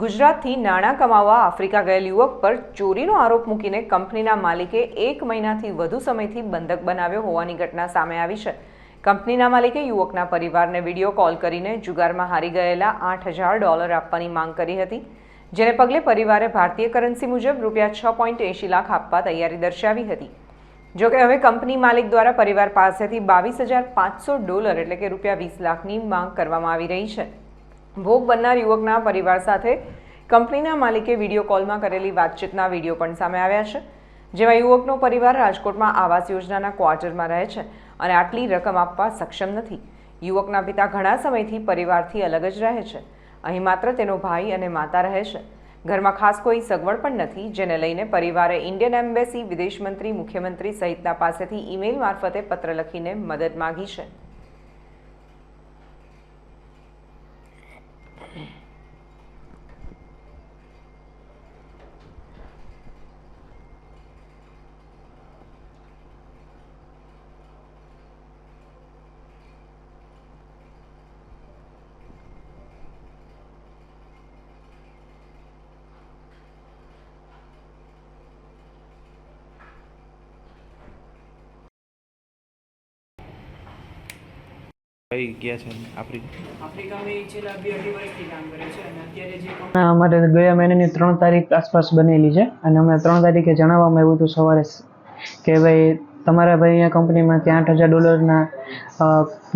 ગુજરાતથી નાણાં કમાવા આફ્રિકા ગયેલ યુવક પર ચોરીનો આરોપ મૂકીને કંપનીના માલિકે એક મહિનાથી વધુ સમયથી બંધક બનાવ્યો હોવાની ઘટના સામે આવી છે. કંપનીના માલિકે યુવકના પરિવારને વીડિયો કોલ કરીને જુગારમાં હારી ગયેલા આઠ હજાર ડોલર આપવાની માંગ કરી હતી, જેને પગલે પરિવારે ભારતીય કરન્સી મુજબ રૂપિયા છ પોઈન્ટ એંશી લાખ આપવા તૈયારી દર્શાવી હતી. જોકે હવે કંપની માલિક દ્વારા પરિવાર પાસેથી બાવીસ હજાર પાંચસો ડોલર એટલે કે રૂપિયા વીસ લાખની માંગ કરવામાં આવી રહી છે. ભોગ બનનાર યુવકના પરિવાર સાથે કંપનીના માલિકે વીડિયો કોલમાં કરેલી વાતચીતના વીડિયો પણ સામે આવ્યા છે, જેમાં યુવકનો પરિવાર રાજકોટમાં આવાસ યોજનાના ક્વાર્ટરમાં રહે છે અને આટલી રકમ આપવા સક્ષમ નથી. યુવકના પિતા ઘણા સમયથી પરિવારથી અલગ જ રહે છે. અહીં માત્ર તેનો ભાઈ અને માતા રહે છે. ઘરમાં ખાસ કોઈ સગવડ પણ નથી, જેને લઈને પરિવારે ઇન્ડિયન એમ્બેસી વિદેશ મંત્રી મુખ્યમંત્રી સહિતના પાસેથી ઈમેલ મારફતે પત્ર લખીને મદદ માગી છે. है કઈ ગયા છે આફ્રિકા? આફ્રિકામાં એ છેલ્લા બે અઢી વર્ષથી કામ કરે છે અને અત્યારે જે કંપની ના, અમારે ગયા મહિનાની ત્રણ તારીખ આસપાસ બનેલી છે અને અમે ત્રણ તારીખે જણાવવામાં આવ્યું હતું સવારે કે ભાઈ તમારા ભાઈ અહીંયા કંપનીમાંથી આઠ હજાર ડોલરના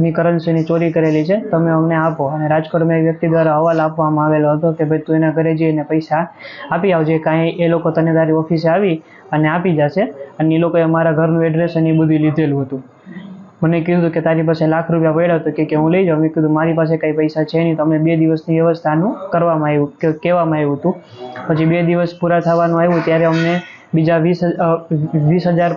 ની કરન્સીની ચોરી કરેલી છે તમે અમને આપો. અને રાજકોટમાં એક વ્યક્તિ દ્વારા અહેવાલ આપવામાં આવેલો હતો કે ભાઈ તું એના ઘરે જઈને પૈસા આપી આવજે કાંઈ એ લોકો તને તારી ઓફિસે આવી અને આપી જશે. અને એ લોકોએ મારા ઘરનું એડ્રેસ અને એ બધું લીધેલું હતું. મને કીધું કે તારી પાસે લાખ રૂપિયા પડ્યા તો કે હું લઈ જાઉં. મેં કીધું, મારી પાસે કંઈ પૈસા છે નહીં. તો અમે બે દિવસની વ્યવસ્થાનું કરવામાં આવ્યું કહેવામાં આવ્યું હતું. પછી બે દિવસ પૂરા થવાનું આવ્યું ત્યારે અમને બીજા વીસ વીસ હજાર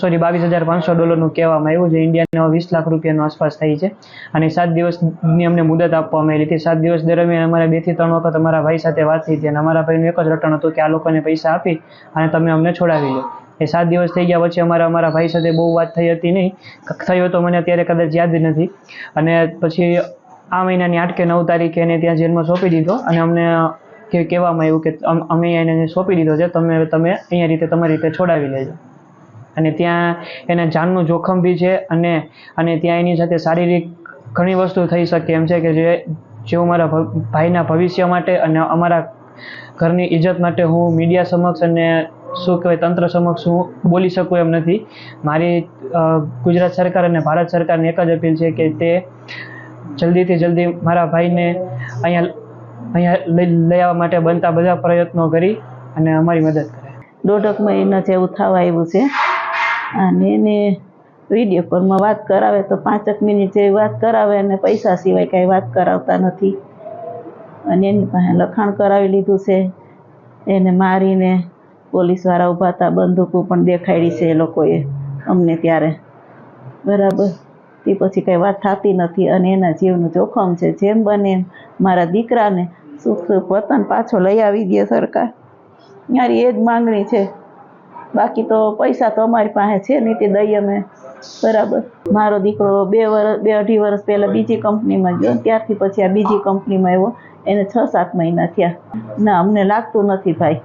સોરી, બાવીસ હજાર પાંચસો ડોલરનું કહેવામાં આવ્યું, જે ઇન્ડિયાને વીસ લાખ રૂપિયાનો આસપાસ થઈ છે. અને સાત દિવસની અમને મુદત આપવામાં આવી હતી. સાત દિવસ દરમિયાન અમારે બેથી ત્રણ વખત અમારા ભાઈ સાથે વાત થઈ હતી અને અમારા ભાઈનું એક જ રટણ હતું કે આ લોકોને પૈસા આપી અને તમે અમને છોડાવી લો. એ સાત દિવસ થઈ ગયા પછી અમારા અમારા ભાઈ સાથે બહુ વાત થઈ હતી નહીં. થયો તો મને અત્યારે કદાચ યાદ નથી. અને પછી આ મહિનાની આઠ કે નવ તારીખે એને ત્યાં જેલમાં સોંપી દીધો અને અમને કે કહેવામાં આવ્યું કે અમ- એને સોંપી દીધો છે, તમે તમે અહીંયા રીતે તમારી રીતે છોડાવી લેજો. અને ત્યાં એને જાનનું જોખમ બી છે અને અને ત્યાં એની સાથે શારીરિક ઘણી વસ્તુ થઈ શકે એમ છે કે જે જેવું મારા ભાઈના ભવિષ્ય માટે અને અમારા ઘરની ઇજ્જત માટે હું મીડિયા સમક્ષ અને શું કહેવાય, તંત્ર સમક્ષ હું બોલી શકું એમ નથી. મારી ગુજરાત સરકાર અને ભારત સરકારને એક જ અપીલ છે કે તે જલ્દીથી જલ્દી મારા ભાઈને અહીંયા અહીંયા લઈ લઈ આવવા માટે બનતા બધા પ્રયત્નો કરી અને અમારી મદદ કરે. દોઢક મહિના જેવું થવા આવ્યું છે. અને એને વીડિયો કોલમાં વાત કરાવે તો પાંચક મિનિટ જેવી વાત કરાવે અને પૈસા સિવાય કાંઈ વાત કરાવતા નથી. અને એની પાસે લખાણ કરાવી લીધું છે. એને મારીને પોલીસવાળા ઊભા હતા, બંદૂકો પણ દેખાડી છે એ લોકોએ અમને ત્યારે. બરાબર. તે પછી કંઈ વાત થતી નથી અને એના જીવનું જોખમ છે. જેમ બને મારા દીકરાને સુખ વતન પાછો લઈ આવી દે સરકાર. મારી એ જ માંગણી છે. બાકી તો પૈસા તો અમારી પાસે છે નહીં તે દઈએ અમે. બરાબર. મારો દીકરો બે વર્ષ બે અઢી વર્ષ પહેલાં બીજી કંપનીમાં ગયો. ત્યારથી પછી આ બીજી કંપનીમાં આવ્યો. એને છ સાત મહિના થયા. ના, અમને લાગતું નથી ભાઈ.